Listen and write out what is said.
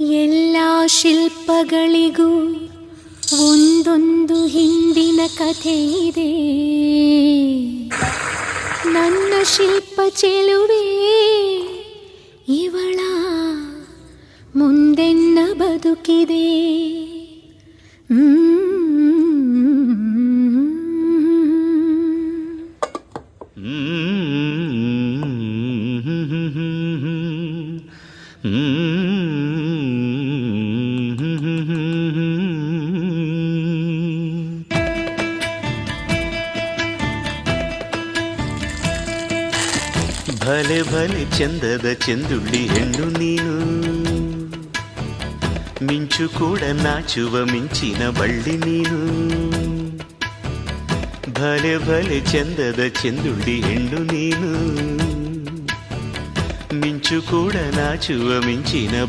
ಎಲ್ಲ ಶಿಲ್ಪಗಳಿಗೂ ಒಂದೊಂದು ಹಿಂದಿನ ಕಥೆ ಇದೆ. ನನ್ನ ಶಿಲ್ಪ ಚೆಲುವೆ ಇವಳ ಮುಂದೆನ್ನ ಬದುಕಿದೆ. ಹ್ಮ್. ಭಲೆ ಭಲೆ ಚಂದದ ಚೆಂದುಳ್ಳಿ ಹೆಣ್ಣು ನೀನು ಮಿಂಚು ಕೂಡ ನಾಚುವ ಮಿಂಚಿನ ಬಳ್ಳಿ ನೀನು ಭಲೆ ಭಲೆ ಚಂದದ ಚೆಂದುಳ್ಳಿ ಹೆಣ್ಣು ನೀನು ಮಿಂಚು ಕೂಡ ನಾಚುವ ಮಿಂಚಿನ